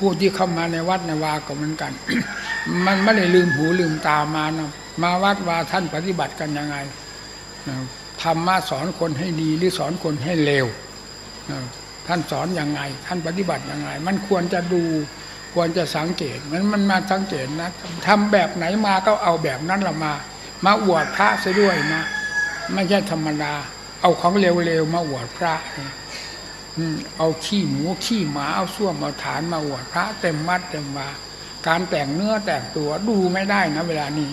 ผู้ที่เข้ามาในวัดในวาก็เหมือนกัน มันไม่ได้ลืมหูลืมตามานะมาวัดวาท่านปฏิบัติกันยังไงธรรมะสอนคนให้ดีหรือสอนคนให้เลวท่านสอนยังไง ท่านปฏิบัติยังไง มันควรจะดูควรจะสังเกตมันมันมาสังเกตนะทำแบบไหนมาก็เอาแบบนั้นละมา มาอวดพระซะด้วยนะ ไม่ใช่ธรรมดา เอาของเร็วๆมาอวดพระนะ เอาขี้หมูขี้หมาเอาส้วมเอาฐานมาอวดพระเต็มวัดเต็มวาการแต่งเนื้อแต่งตัวดูไม่ได้นะเวลานี้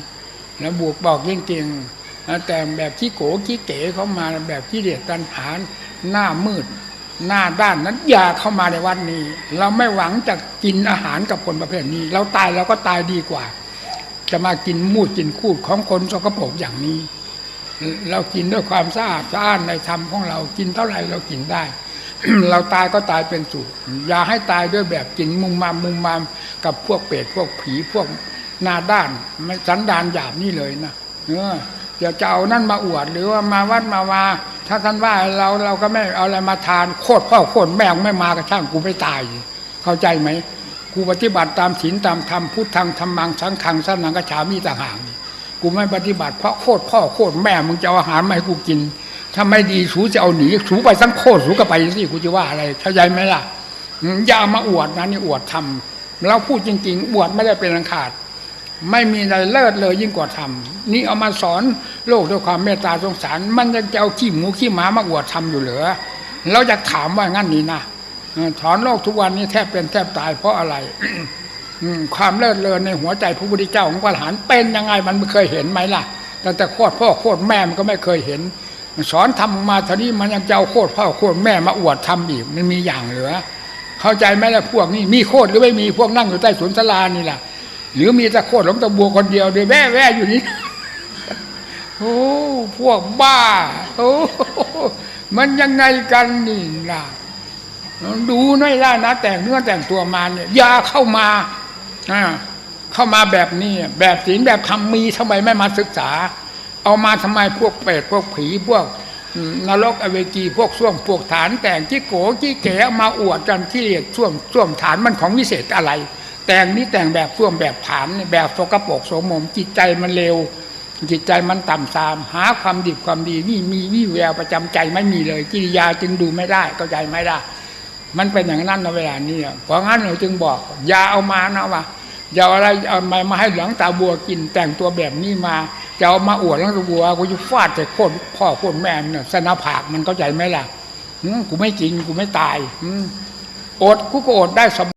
แล้วบวกบอกจริงๆนะแต่งแบบขี้โกขี้เก๋เขามาแบบขี้เดียดตันหานหน้ามืด หน้าด้านนั้นอย่าเข้ามาในวัดนี้ เราไม่หวังจะกินอาหารกับคนประเภทนี้ เราตายเราก็ตายดีกว่า จะมากินมูดกินคูดของคนสกปรกอย่างนี้ เรากินด้วยความสะอาดสะอ้านในธรรมของเรากินเท่าไหร่เรากินได้ เราตายก็ตายเป็นสุขอย่าให้ตายด้วยแบบกินมุมมามมุมมามกับพวกเปรตพวกผีพวกนาด้านไม่สันดานหยาบนี่เลยนะเออเดี๋ยวจะเอานั่นมาอวด หรือว่ามาวัดมาวาถ้าท่านว่าเราเราก็ไม่เอาอะไรมาทานโคตรพ่อโคตรแม่ไม่มาก็ช่างกูไม่ตาย เข้าใจไหมกูปฏิบัติตามศีลตามธรรมพุทธังธรรมังสังฆังสันนังกระฉามีต่างหากกูไม่ปฏิบัติเพราะโคตรพ่อโคตรแม่มึงจะเอาอาหารมาให้กูกิน ถ้าไม่ดีสูจะเอาหนีสูไปทั้งโคตรสูก็ไปสิกูจะว่าอะไรเข้าใจไหมล่ะอย่ามาอวดนะนี่อวดทำเราพูดจริง ๆ อวดไม่ได้เป็นอังขาด ไม่มีอะไรเลิศเลยยิ่งกว่าทำนี่เอามาสอนโลกด้วยความเมตตาสงสาร มันยังจะเอาขี้หมูขี้หมามาอวดทำอยู่เหรอเราอยากถามว่างั้นนี่นะเออถอนโลกทุกวันนี้แทบเป็นแทบตายเพราะอะไรความเลิศเลอในหัวใจพระพุทธเจ้าของพระหันเป็นยังไงมันไม่เคยเห็นไหมล่ะตั้งแต่โคตรพ่อโคตรแม่มันก็ไม่เคยเห็น สอนทำมาทีนี้มันยังจะเอาโคตรพ่อโคตรแม่มาอวดทำอีกมันมีอย่างเหลือ เข้าใจไหมล่ะพวกนี้มีโคตรหรือไม่มีพวกนั่งอยู่ใต้สวนสลานี่ล่ะ หรือมีแต่โคตรหลงตาบัวคนเดียวเดียวแว่แว่อยู่นี่โอ้พวกบ้าโอ้มันยังไงกันนี่ล่ะดูน่อยได้นะ แต่งเนื้อแต่งตัวมาเนี่ยอย่าเข้ามาอ่าเข้ามาแบบนี้แบบศีลแบบธรรมมีทำไมไม่มาศึกษา เอามาทำไมพวกเปรตพวกผีพวกนรกอเวจีพวกส้วมพวกฐานแต่งที่โกที่เก๋มาอวดกันที่เรียกส้วมส้วมฐานมันของวิเศษอะไร แต่งนี้แต่งแบบส้วมแบบฐานแบบสกปกโสมมจิตใจมันเลวจิตใจมันต่ำทราม หาความดีความดีนี่มีวิแววประจำใจไม่มีเลยกิริยาจึงดูไม่ได้เข้าใจไม่ได้ มันเป็นอย่างนั้นในเวลานี้เพราะงั้นเราจึงบอกอย่าเอามานะว่าอย่าอาอะไรเอามามาให้หลังตาบัวกินแต่งตัวแบบนี้มา จะเอามาอวดหลังตัวกูจะฟาดใส่โคตรพ่อโคตรแม่เนี่ยสนาผากมันเข้าใจไหมล่ะกูไม่จริงกูไม่ตายอืมอดกูก็อดได้สบ